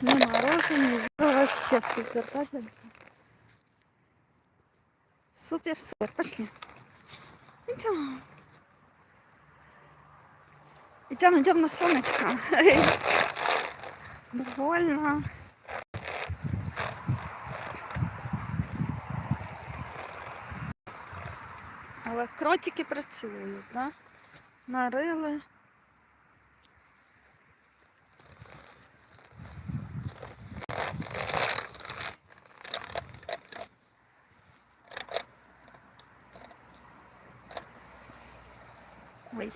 Не мороженое, вообще супер, да, Ленка? Супер, супер, пошли. Идем. Идем, идем на солнышко. Довольно. Але кротики працюють, да? Нарили. Ой.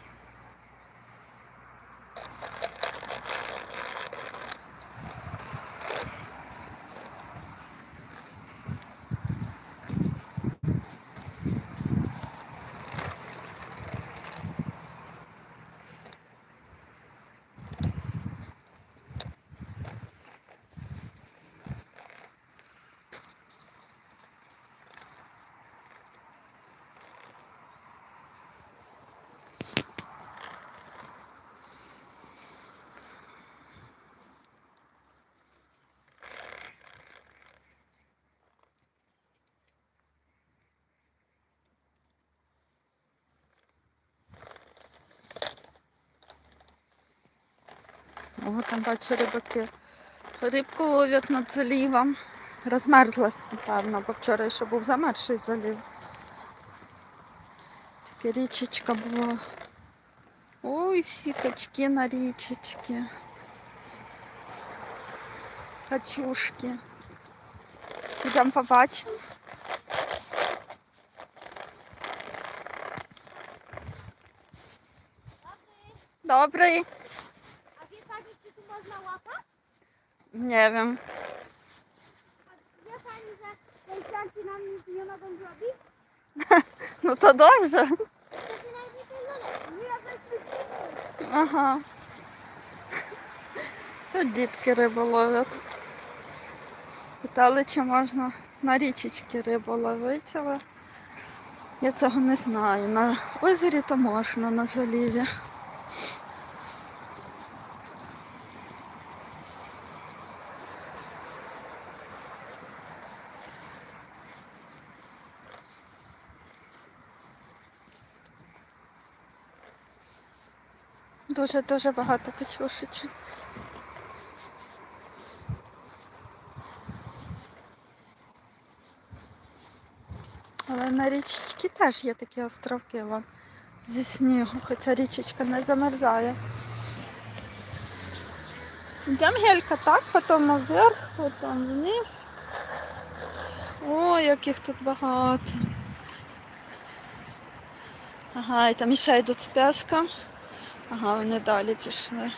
О, там бачу рибаки. Рибку ловлять над залівом. Розмерзлась, напевно, бо вчора ще був замерзший залів. Тільки річечка була. Ой, всі качки на річечці. Качушки. Йдемо побачимо. Добрий. A Nie wiem. A wie pani, że policjanci nam nic nie mogą zrobić? No to dobrze. Ага. Тут дітки рибу ловлять. Питали, чи можна на річечці рибу ловити, але я цього не знаю. На озері то можна, на заліві. Дуже-дуже багато качушечок. Але на річці теж є такі островки вон, зі снігу, хоча річечка не замерзає. Йдемо гелька так, потім наверх, потім вниз. Ой, яких тут багато. Ага, і там ще йдуть з піском. Ага, вони далі пішли.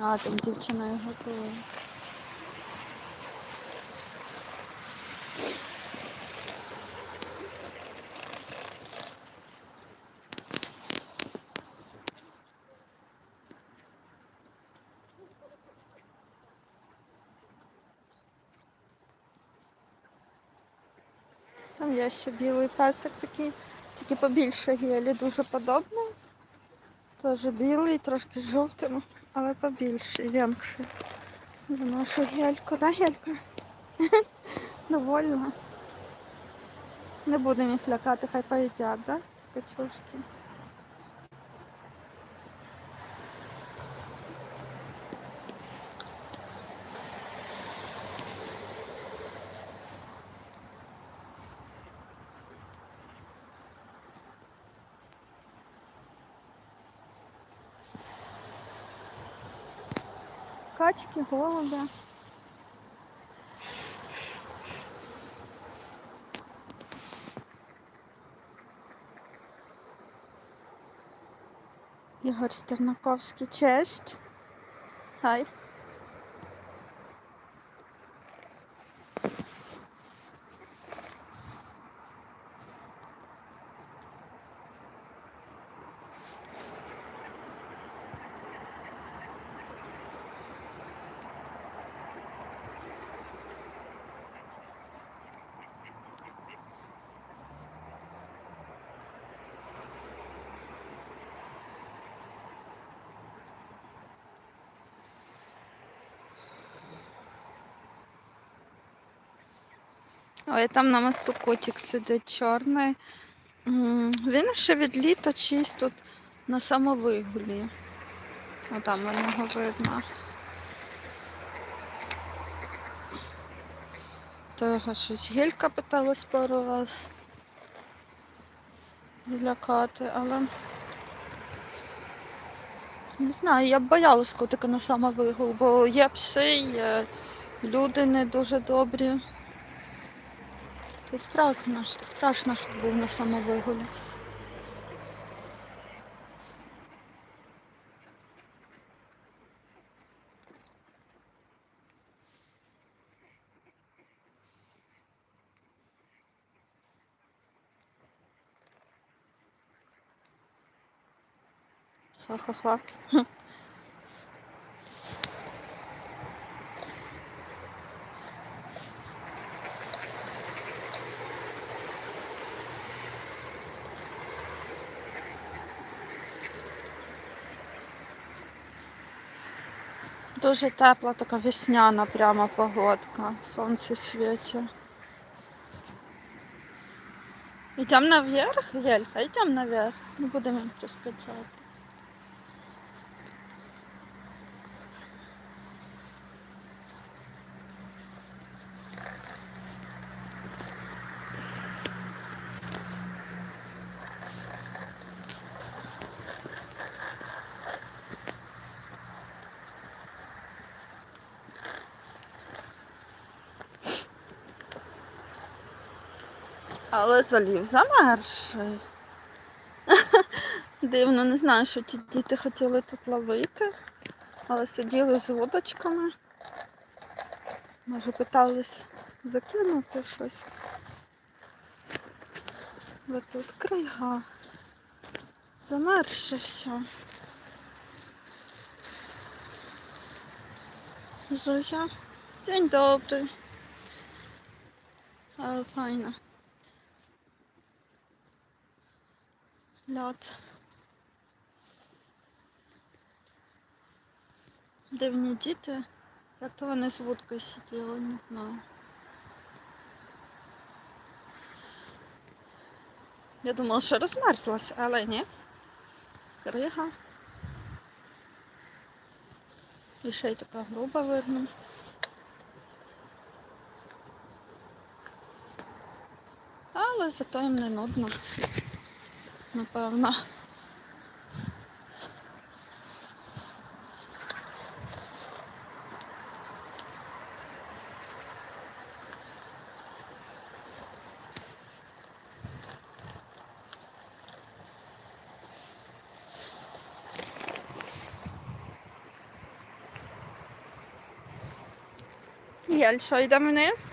А, там дівчина їх готує. Там є ще білий песик такий, тільки побільше гелі, дуже подобний. Теж білий, трошки жовтим, але побільший, в'янкший. За нашу гельку, да, гелька? Довольно. Не будемо їх лякати, хай поїдять, да? Ті качушки. Качки, голубя. Ігор Стернаковський, честь. Хай. Ой, там на мосту котик сидить чорний. Він ще від літа чись тут на самовигулі. О, там у нього видно. То його щось гілька питалась пару раз злякати, але не знаю, я б боялась котика на самовигул, бо є пси, є люди не дуже добрі. То страшно, ж- страшно, щоб був на самовигулі. Ха-ха-ха. Дуже тепла, така весняна прямо погодка. Сонце світить. Йдемо наверх, Гелька, йдемо наверх. Не будемо розкачати. Але залів замерзший. Дивно, не знаю, що ті діти хотіли тут ловити, але сиділи з вудочками. Може, питались закинути щось. Бо тут крига. Замерзше все. Зузя, день добрий. Але файно. Льот. Дивні діти. Як то вони з вудкою сиділи, не знаю. Я думала, що розмерзлась, але ні. Крига. І ще й така груба видно. Але зато їм не нудно. Напевно. Єль, що, йдемо вниз?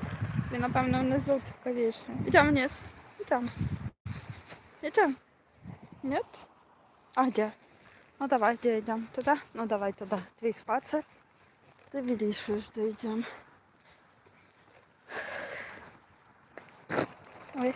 Він, напевно, внизу цікавіше. Йдемо вниз. Йдемо. Йдемо. Нет? А где? Ну давай, где идем? Туда? Ну давай туда. Твій спацер. Ти вирішуєш, де йдемо. Ой.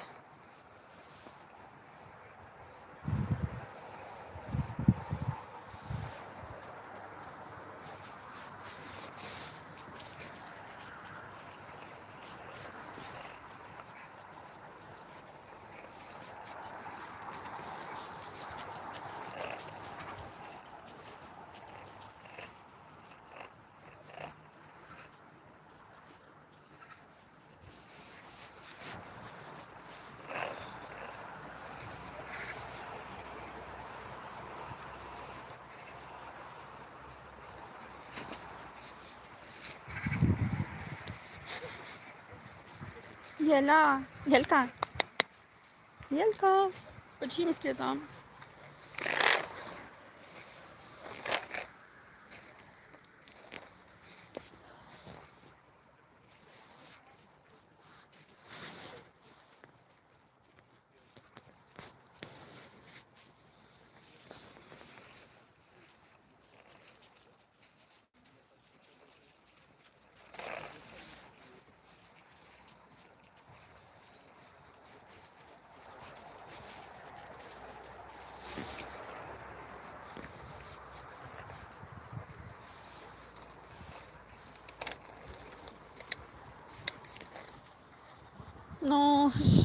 Yela. Yelka. Yelka. Chodzimy z kwiatami.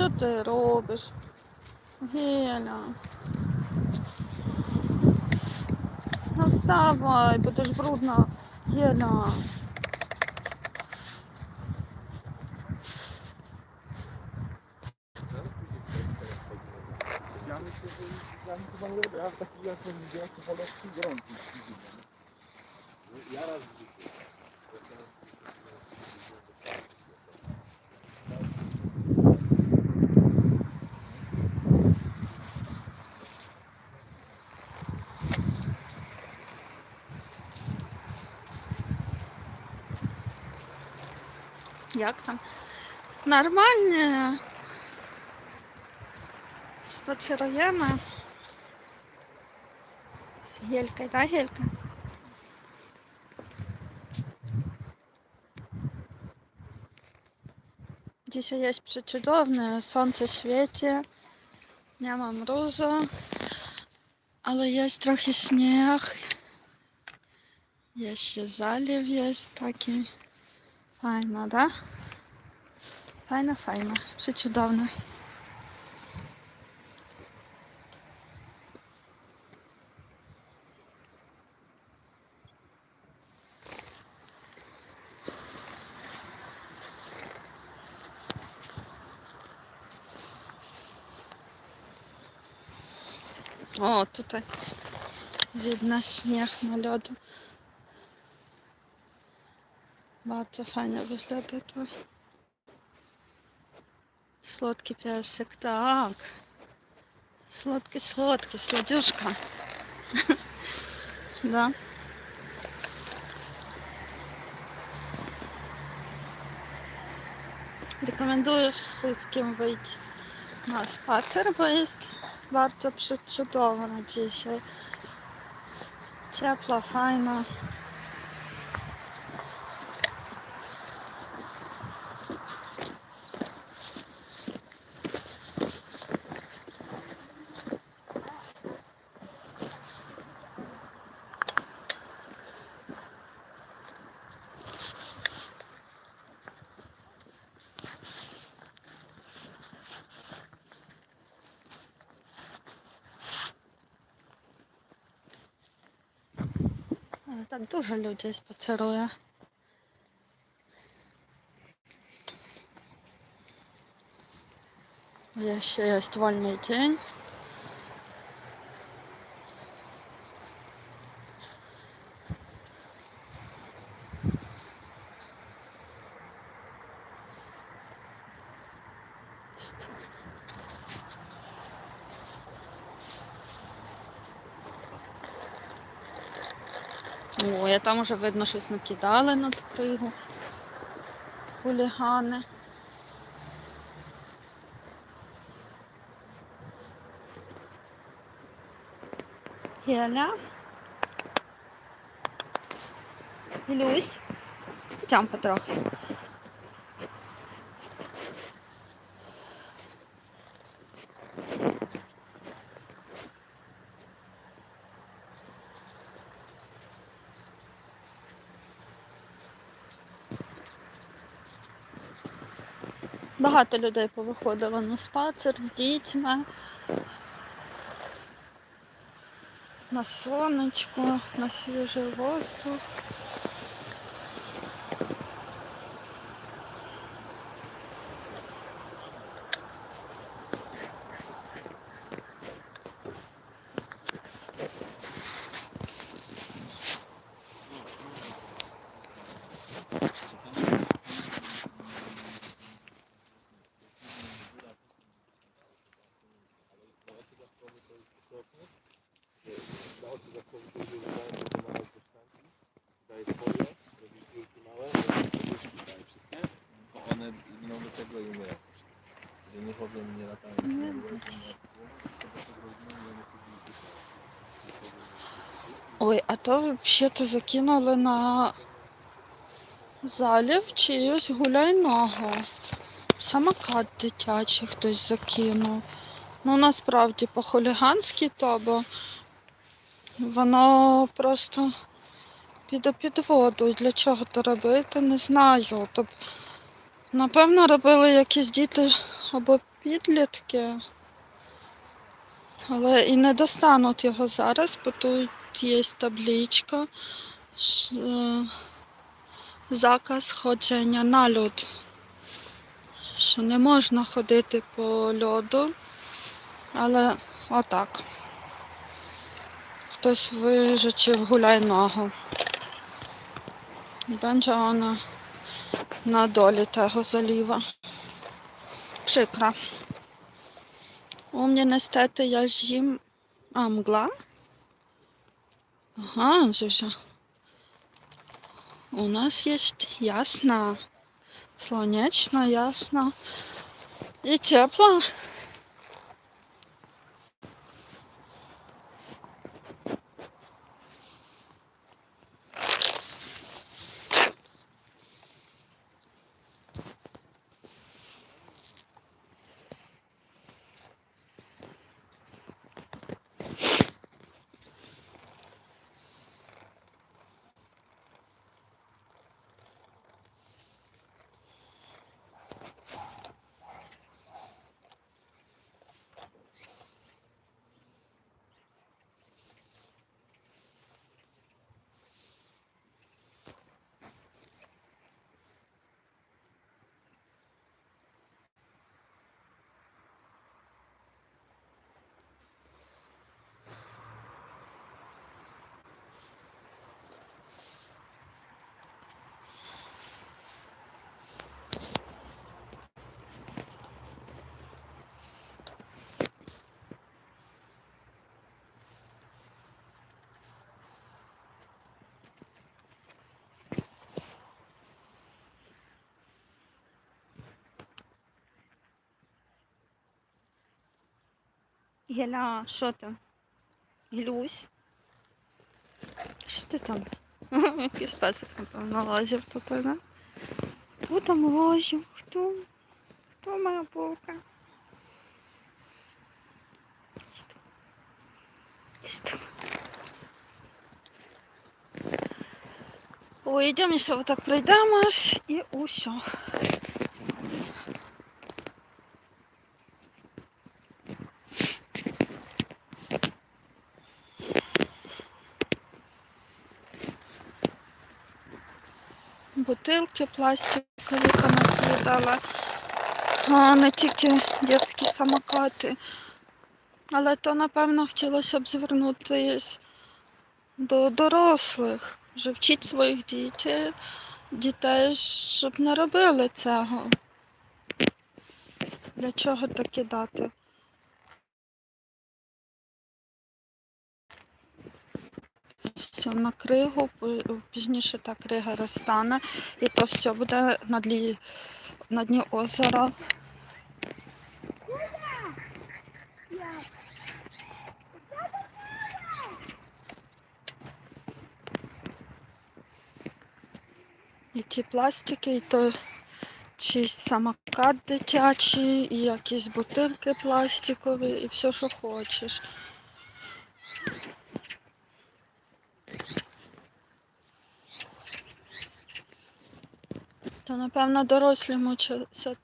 Що ти робиш? Геля. Ну вставай, будеш брудна. Геля. Ja myślę, że ja chyba nie robię, ja w taki jak on widział, to Як там? Нормально. Спочеруємо. З гелькою, да, гелька? Dzisiaj jest przecudowne, słońce świeci, nie ma mrozu, ale jest trochę śnieg. Jeszcze zalew jest taki. Fajna, da? Fajna, fajna. Przecudowna. O, tutaj widna śnieg na lodu. Bardzo fajnie wygląda to. Słodki piesek, tak. Słodki, słodki, słodziuszka. да. Rekomenduję wszystkim wyjść na spacer, bo jest bardzo przecudowna dzisiaj. Ciepła, fajna. Так дуже людей спацерує. Я ще є вольний день. Там уже видно щось накидали над кригу. Хулігани. Геля. Люсь. Тям потрохи. Багато людей повиходило на спацер з дітьми. На сонечко, на свіжий воздух. Ой, а то взагалі закинули на залів чиюсь гуляйного. Самокат дитячий хтось закинув. Ну насправді по-хуліганськи то, бо воно просто піде під воду. Для чого то робити, не знаю. Тобто Напевно, робили якісь діти або підлітки. Але і не достануть його зараз, бо тут є табличка. е, Заказ ходження на лід. Що не можна ходити по льоду, але отак. Хтось вижичив гуляй ногу. Będzie ona na dole tego zaliwa. Przykra. U mnie niestety jest zim... A, mgła? Aha, Zuzia. U nas jest jasna. Słoneczna, jasna. I Геля, що там? Гелюсь? Що ти там? Якийсь песик, напевно, лазив тут, да? Хто там лазив? Хто? Хто моя булка? Що? Що? Ой, йдемо, ще отак пройдемо аж і усьо. Бутилки пластикові понакидала. А не тільки дитячі самокати. Але то, напевно, хотілося б звернутися до дорослих. Вже вчить своїх дітей, дітей, щоб не робили цього. Для чого то кидати? Все на кригу, пізніше та крига розтане, і то все буде на дні, на дні озера. І ті пластики, і то чийсь самокат дитячий, і якісь бутилки пластикові, і все, що хочеш. То, напевно, дорослі мучаться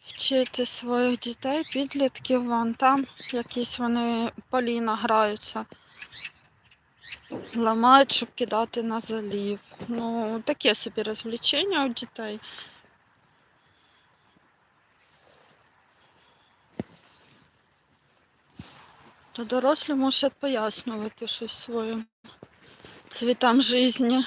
вчити своїх дітей, підлітків, вон там якісь вони поліна граються. Ламають, щоб кидати на залів. Ну, таке собі розвлечення у дітей. То дорослі мусять пояснювати щось своїм цвітам житті.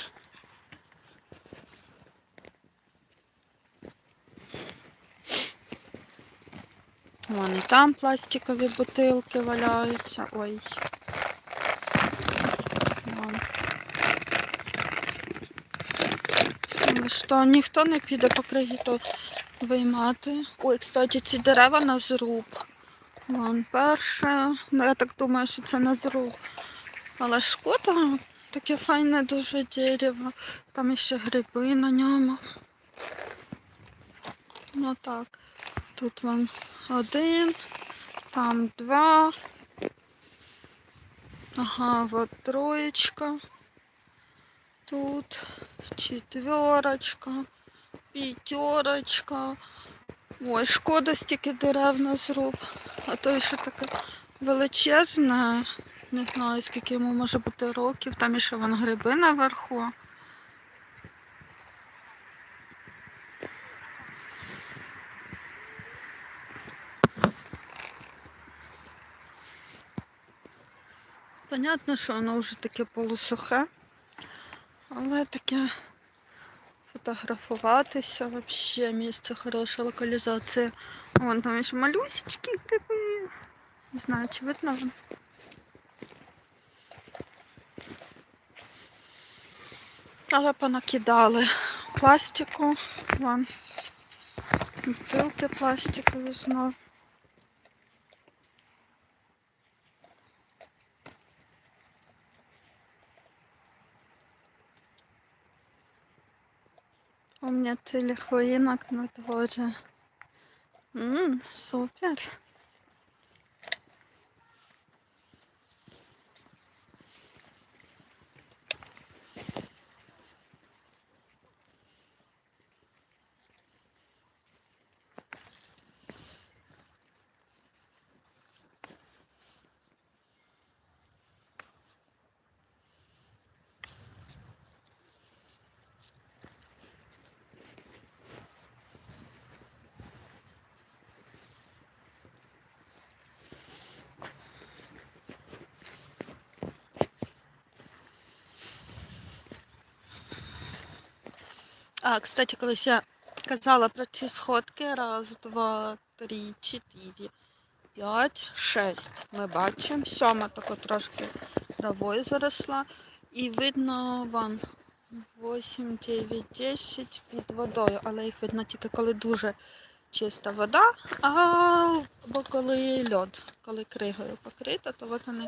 Вон і там пластикові бутилки валяються. Ой. Вон. Що, ніхто не піде по кригі то виймати. Ой, кстати, ці дерева на зруб. Вон перше. Ну, я так думаю, що це на зруб. Але шкода, таке файне дуже дерево. Там ще гриби на ньому. Ну так. Тут вон один, там два. Ага, вот троечка. Тут четверочка. П'ятерочка. Ой, шкода стільки дерев на зруб. А то ще таке величезне. Не знаю, скільки йому може бути років. Там ще вон гриби наверху. Понятно, що воно вже таке полусухе, але таке фотографуватися вообще місце хороша локалізація. Вон там ще малюсечки гриби. Не знаю, чи видно. Але понакидали пластику. Вон. Бутилки пластикові знов. Целых хвоинок на дворі. Ммм, супер. А, кстати, колись я казала про ці сходки. Раз, два, три, чотири, п'ять, шесть. Ми бачимо. Сьома тако трошки травою заросла. І видно вон 8, 9, 10 під водою, але їх видно тільки коли дуже чиста вода, або коли льод, коли кригою покрита, то от вони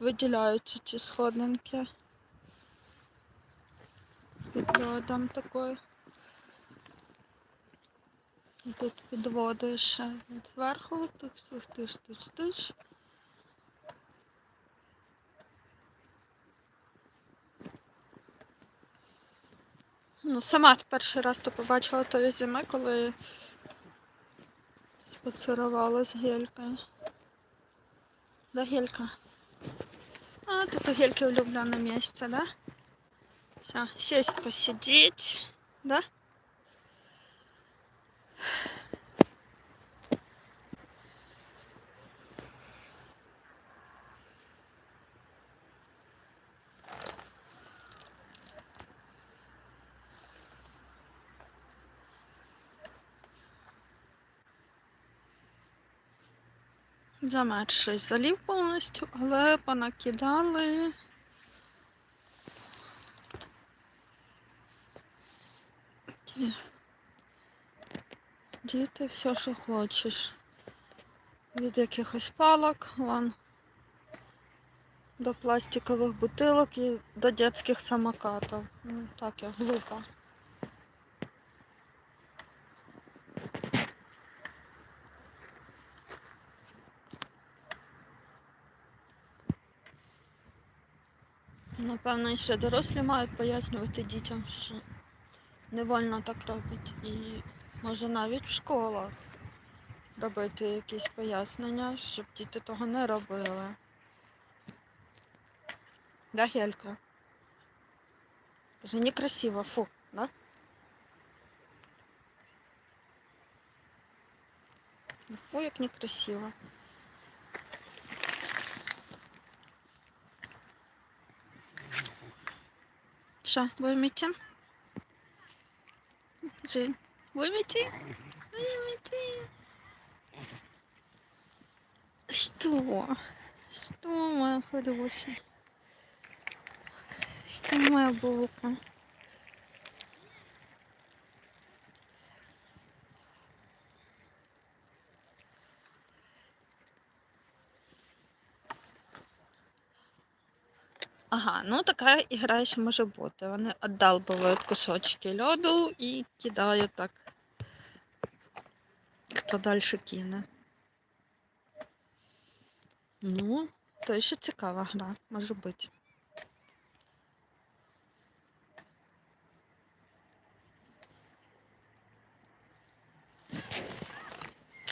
виділяються ці сходинки під льодом такою. Тут під водою ще зверху, так тиш, тиш, тиш. Ну, сама перший раз то побачила тої зими, коли спацирувала з гелькою. Да, гелька? А, тут у гельки улюбленное место, да? Все, сесть посидеть, да? Замет щось залів повністю, але понакидали. Такі Діти, все, що хочеш. Від якихось палок, вон, до пластикових бутилок і до дитячих самокатів. Ну, так я глупо. Напевно, ще дорослі мають пояснювати дітям, що не вольно так робити. І може навіть в школах робити якісь пояснення, щоб діти того не робили. Да, Гелька? Каже, некрасиво, фу, да? Ну, Фу, як некрасиво. Що, виймете? Жень, виймете? Виймете? Что? Что, моя хорошая? Что, моя булка? Ага, ну така ігра ще може бути. Вони віддалбують кусочки льоду і кидають так хто далі кине. Ну, то ще цікава гра, може бути.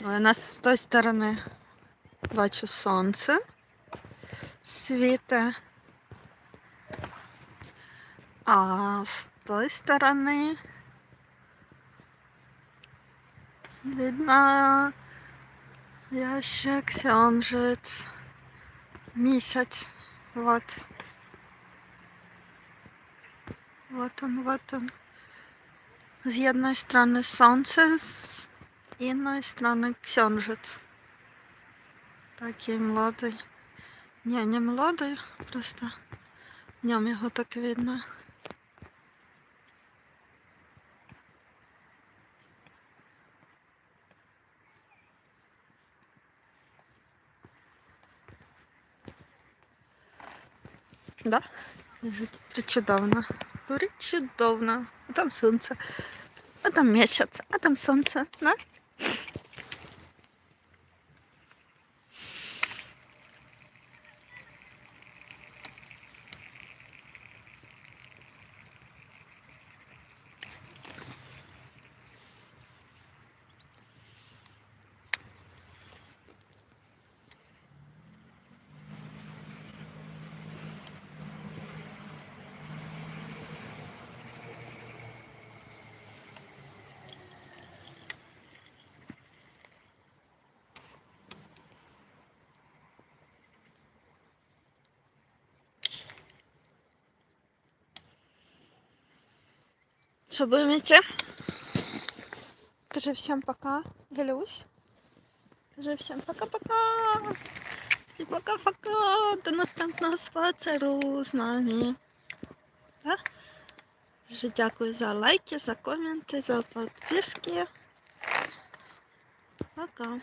У нас з тої сторони бачу сонце світе, а з тої сторони видно яще księżyc, місяць. Вот. Вот он, вот он. З одної сторони сонце, з іншої сторони księżyc. Такий молодий. Ні, не молодий, просто днем його так видно. Да? Причудовно. Причудовно. А там сонце. А там місяць, а там сонце, да? Что идти? Скажи всем пока, Галюсь. Скажи всем пока-пока. И пока-пока. До наступного спацеру з нами. Да? Дуже дякую за лайки, за коменти, за підписки. Пока.